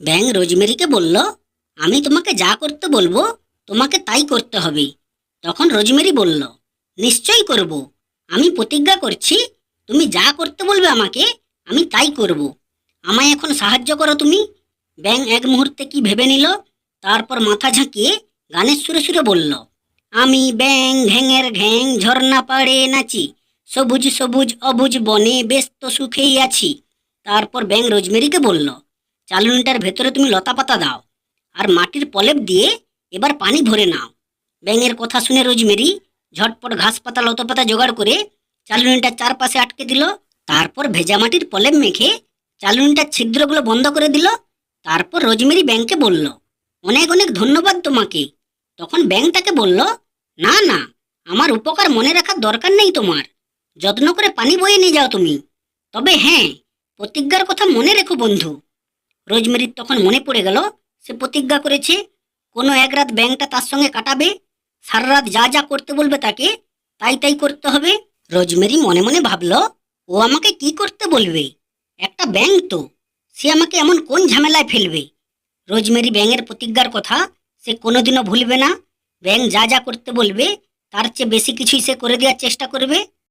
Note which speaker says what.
Speaker 1: ব্যাং রোজমেরিকে বলল, আমি তোমাকে যা করতে বলব, তোমাকে তাই করতে হবে। তখন রোজমেরি বলল, নিশ্চয়ই করব। আমি প্রতিজ্ঞা করছি, তুমি যা করতে বলবে আমাকে, আমি তাই করব। আমায় এখন সাহায্য করো তুমি। ব্যাং এক মুহূর্তে কি ভেবে নিল, তারপর মাথা ঝাঁকিয়ে গানের সুরে সুরে বলল, আমি ব্যাং ঘ্যাঙের ঘ্যাং ঝর্ণা পাড়ে নাচি, সবুজ সবুজ অবুজ বনে ব্যস্ত সুখেই আছি। তারপর ব্যাং রোজমেরিকে বলল চালুনিটার ভেতরে তুমি লতা পাতা দাও আর মাটির পলেপ দিয়ে এবার পানি ভরে নাও। ব্যাঙের কথা শুনে রোজমেরি ঝটপট ঘাস পাতা, লতা পাতা জোগাড় করে চালুনিটার চারপাশে আটকে দিল। তারপর ভেজা মাটির পলেপ মেখে চালুনিটার ছিদ্রগুলো বন্ধ করে দিল। তারপর রোজমেরি ব্যাংকে বলল, অনেক অনেক ধন্যবাদ তোমাকে। তখন ব্যাংক তাকে বলল, না না, আমার উপকার মনে রাখার দরকার নেই তোমার। যত্ন করে পানি বয়ে নিয়ে যাও তুমি। তবে হ্যাঁ প্রতিজ্ঞার কথা মনে রেখো বন্ধু। রোজমেরির তখন মনে পড়ে গেল, সে প্রতিজ্ঞা করেছে, কোনো এক রাত ব্যাংকটা তার সঙ্গে কাটাবে, সারা রাত যা যা করতে বলবে তাকে, তাই তাই করতে হবে। রোজমেরি মনে মনে ভাবল, ও আমাকে কি করতে বলবে? একটা ব্যাংক তো, সে আমাকে এমন কোন ঝামেলায় ফেলবে? রোজমেরি ব্যাঙের প্রতিজ্ঞার কথা সে কোনোদিনও ভুলবে না। ব্যাং যা যা করতে বলবে, তার চেয়ে বেশি কিছুই সে করে দেওয়ার চেষ্টা করবে।